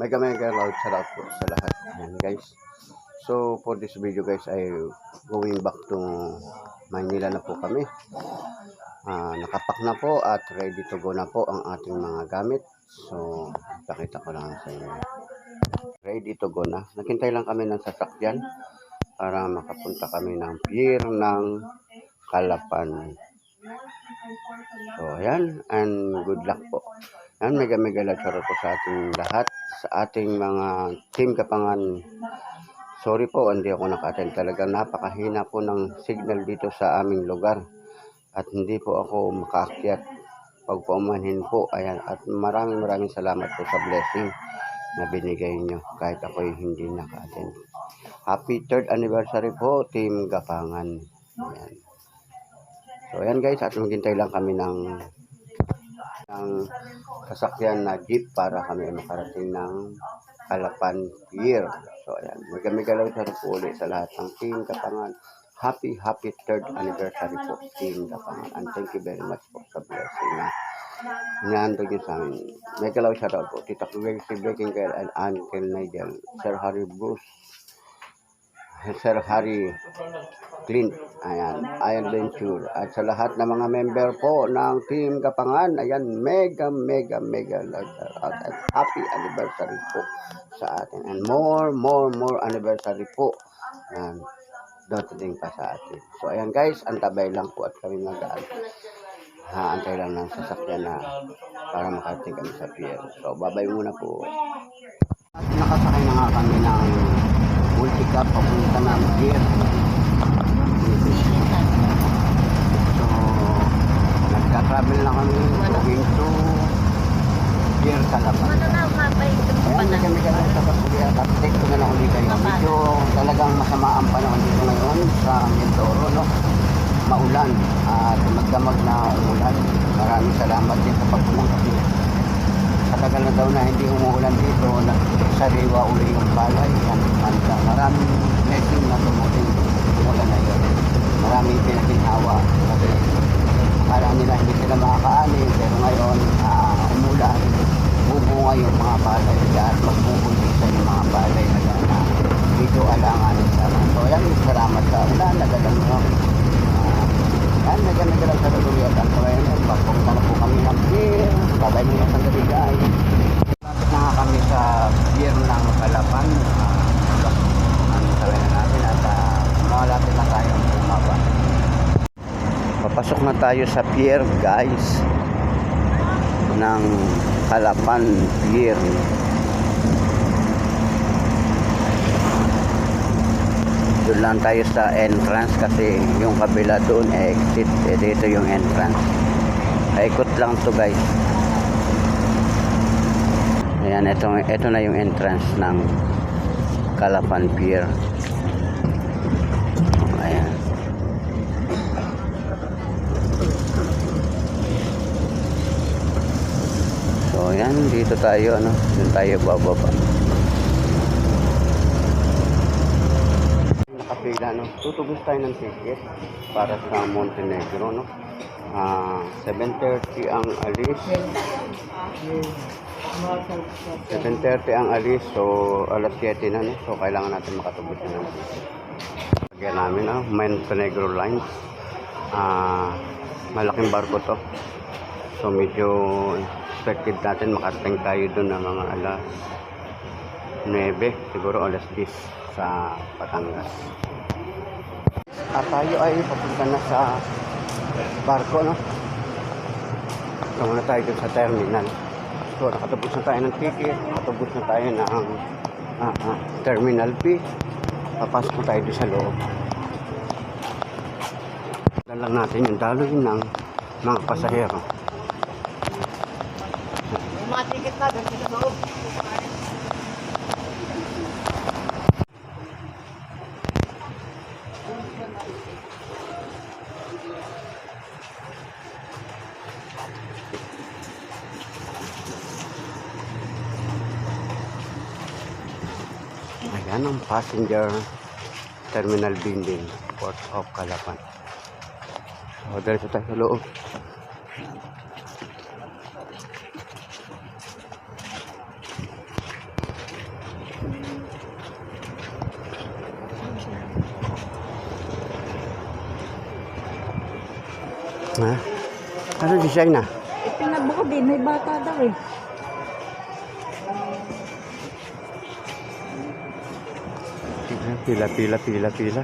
Mega mega loud shout out po sa lahat. Ayan guys. So for this video guys ay going back to Maynila na po kami. Ah, nakapak na po at ready to go na po ang ating mga gamit. So pakita ko lang sa inyo. Ready to go na. Naghintay lang kami ng sasakyan para makapunta kami ng pier ng Kalapan. So ayan and good luck po. Yan, mega mega love po sa ating lahat, sa ating mga team kapangan. Sorry po, hindi ako naka-attend talaga. Napakahina po ng signal dito sa aming lugar. At hindi po ako makaakyat pag paumanhin po. Ayan, at maraming maraming salamat po sa blessing na binigay nyo kahit ako hindi naka-attend. Happy third anniversary po, Team Gapangan. Ayan. So, ayan guys, at maghintay lang kami ng ng sasakyan na jeep para kami makarating ng Kalapan Pier. So, ayan. Mega-mega lang sa po ulit sa lahat ng Team Kapangan. Happy, happy third anniversary po, Team Kapangan. And thank you very much po sa blessing na inahandog niyo sa amin. Mega lang shout out po. Tita Kuweg, si Girl, and Uncle Nigel, Sir Harry Bruce, Sir Harry Clint, ayan, Iron Venture, at sa lahat ng mga member po ng Team Kapangan, ayan, mega, mega, mega, shout out, at happy anniversary po sa atin. And more, more, more anniversary po. Ayan, dadating pa sa atin. So, ayan guys, antabay lang po at kami mag-aan. Ha, antay lang ng sasakyan na para makarating kami sa pier. So, babay muna po. At nakasakay na nga kami ng multi-cup papunta ng pier. So, nagka-travel na kami going to. Ano ito pa Ayan, na? kami kami Pasulia. Update ko na lang ulit kayo. Medyo talagang masama ang panahon dito ngayon sa Mindoro, no? Maulan at magdamag na umulan. Maraming salamat din sa pagpumunta dito. Katagal na daw na hindi umuulan dito, nagsariwa uli yung palay. Yan, at uh, maraming blessing na tumuting umulan na yun. Maraming pinaginhawa. Kasi akala nila hindi sila makakaani, pero ngayon ah, umulan bubunga yung mga palay at magbubuntisan yung mga palay na yan na medyo alanganin sa. So yan, salamat sa ulan, nagalang nyo. Uh, yan, naganagal sa tuloy at ang nyo. Pagpunta na po kami ng pier. Babay nyo sa gabi guys. Lapit na kami sa pier ng Kalapan. Uh, ano sabi na natin at uh, malapit na tayong bumaba. Papasok na tayo sa pier guys ng Kalapan Pier. Doon lang tayo sa entrance kasi yung kabila doon eh, exit. Eh, dito yung entrance. Ikot lang to guys. Ayan, ito, ito na yung entrance ng Kalapan Pier. Ayan. So, ayan, dito tayo, ano, dun tayo bababa. Nakapila, no, tutubos tayo ng ticket para sa Montenegro, no. Ah, 7.30 ang alis. 7.30 ang alis, so alas 7 na, no. So, kailangan natin makatubos na ticket. Lagyan namin, no, Montenegro Lines. Ah, malaking barko to. So medyo expected natin makarating tayo doon ng mga alas 9, siguro alas 10 sa Patangas. At tayo ay papunta na sa barko, no? So muna tayo sa terminal. So nakatubos na tayo ng ticket, nakatubos na tayo ng ah, ah, terminal fee. Papasok na tayo sa loob. Dalang natin yung daloy ng mga pasahero. Mga ticket na, doon sa loob. Yan passenger terminal building, Port of Calapan. So, dito tayo sa loob. Ha? Ano design na? Eh, pinabukod din. May bata daw eh. Pila, pila, pila, pila.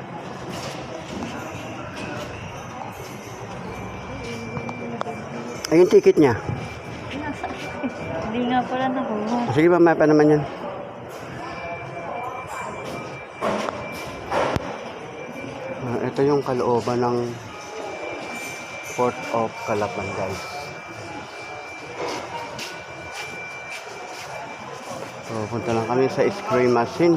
Ay, yung ticket niya. Hindi nga pala nakuha. Sige, mamaya pa naman yan. Ah, ito yung kalooban ng Port of Calapan, guys. So, punta lang kami sa screen machine.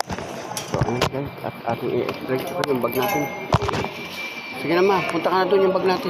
So, ayun guys, at ating i-extray ko yung bag natin. Sige na ma, punta ka na doon yung bag natin.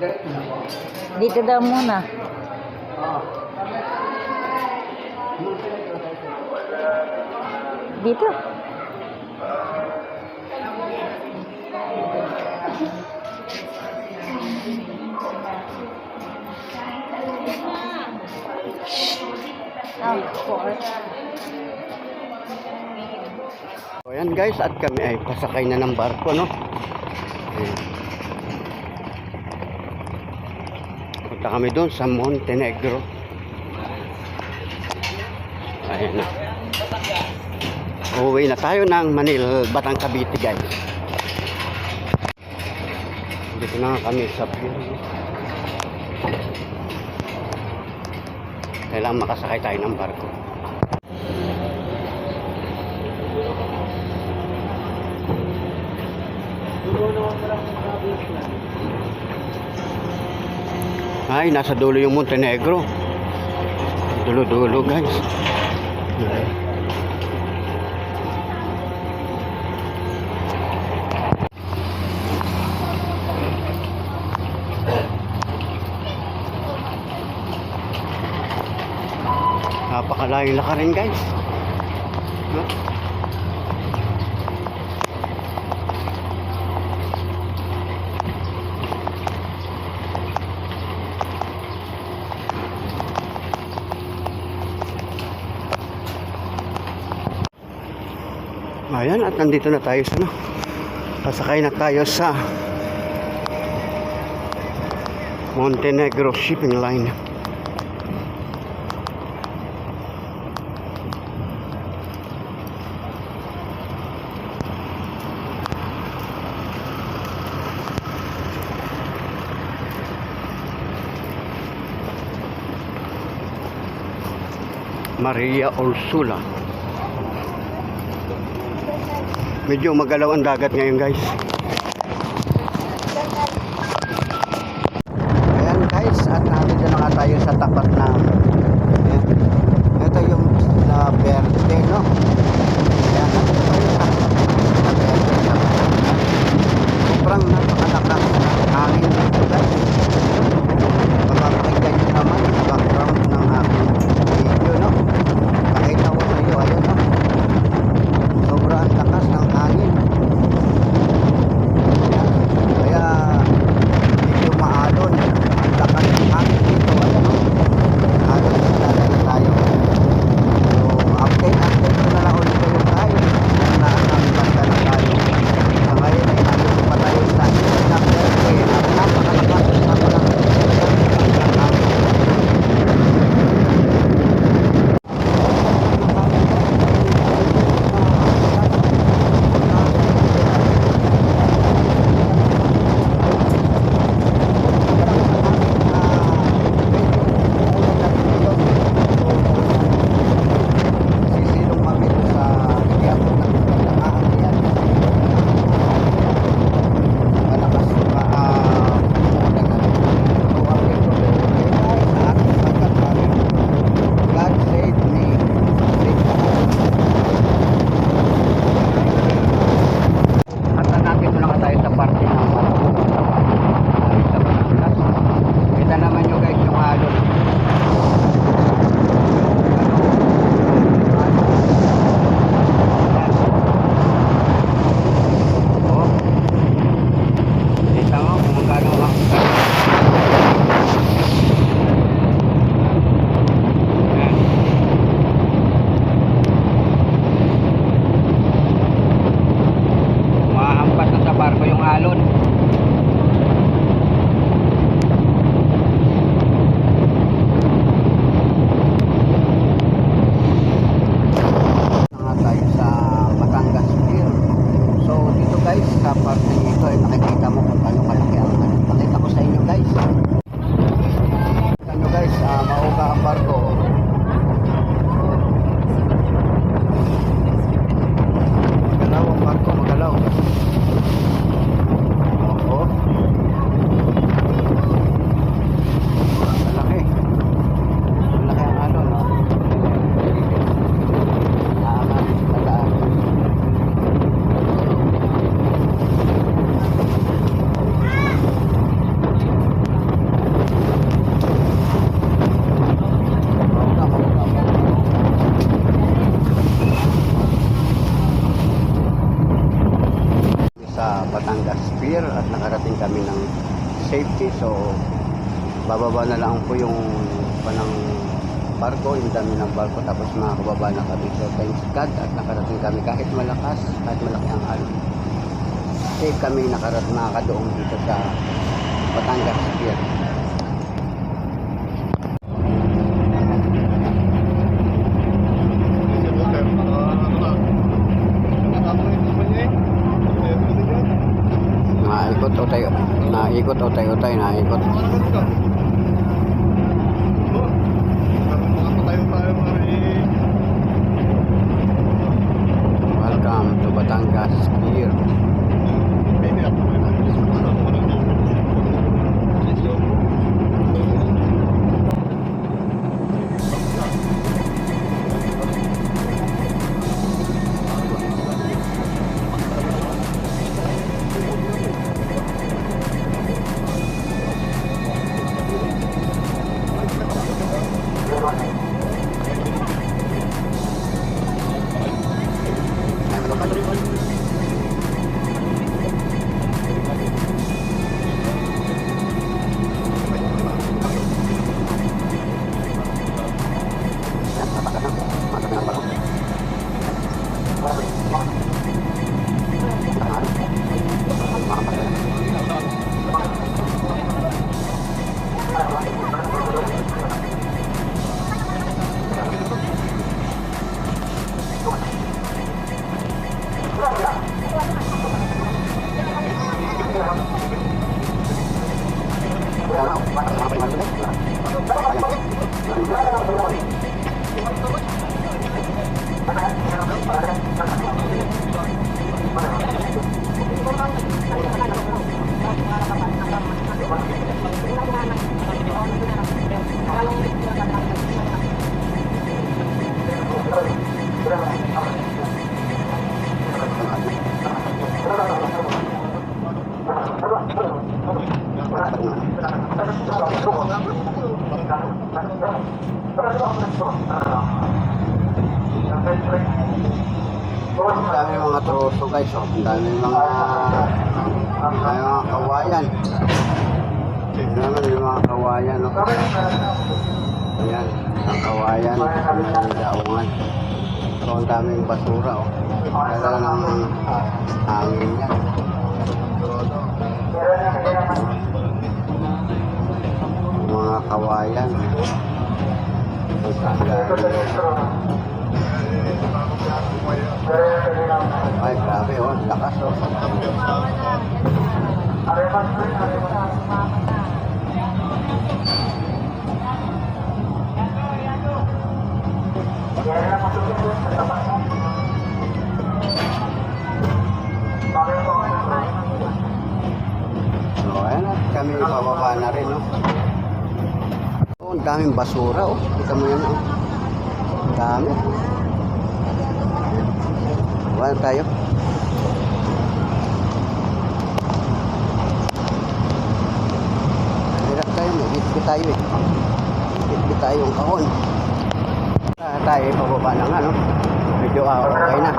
Dito daw muna. Dito. Of course. So, guys, at kami ay pasakay na ng barko, no? Ayan. Punta kami doon sa Montenegro. Ayan na. Uuwi na tayo ng Manila, Batang Cavite, guys. Dito na kami sa pier. Kailangan makasakay tayo ng barko. Ay, nasa dulo yung Montenegro. Dulo-dulo, guys. Napakalayong lakarin, guys. No? Ayan, at nandito na tayo sa ano. Pasakay na tayo sa Montenegro Shipping Line. Maria Ursula. Medyo magalaw ang dagat ngayon guys. trabajan clear at nakarating kami ng safety. So, bababa na lang po yung panang barko, yung dami ng barko tapos makakababa na kami. So, thanks God at nakarating kami kahit malakas, kahit malaki ang alon. Safe kami nakarat nakakadoong dito sa Batangas Pier. Naikot o tayo, naikot Ang dami mga dami mga kawayan. Tignan naman yung mga kawayan, no? Ayan, ang kawayan, ang daungan. So, ang daming basura, oh. Dala ng hangin yan. Mga kawayan. Ang dami. Ay, grabe, oh. ang Lakas, oh. So, ayan na. Kami bababa na rin, no? Oh, daming basura, oh. Kita mo yan, oh. Ang dami. Wala tayo. Hirap tayo, may bitbit tayo eh. Bitbit tayo yung kahon. Ah, tayo, pababa na nga, no? Medyo ah, okay na.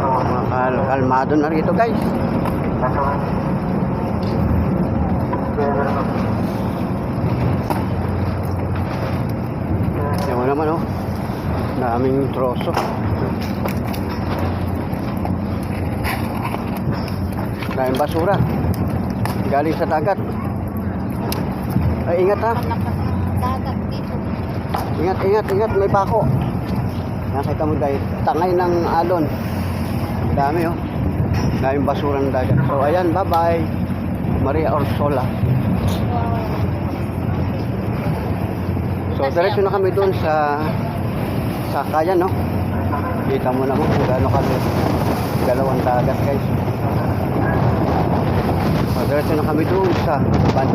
Mga kal- kalmado na rito, guys. Yan mo naman, oh. Daming troso. Daming basura. Galing sa dagat. Ay, ingat ha. Ingat, ingat, ingat. May bako. Nakita mo guys. Tangay ng alon. Dami oh. Daming basura ng dagat. So, ayan. Bye-bye. Maria Orsola. So, diretso na kami doon sa Sakayan, no? Kita mo naman kung gaano kami dalawang dagat, guys. So, diretso na kami doon sa Ban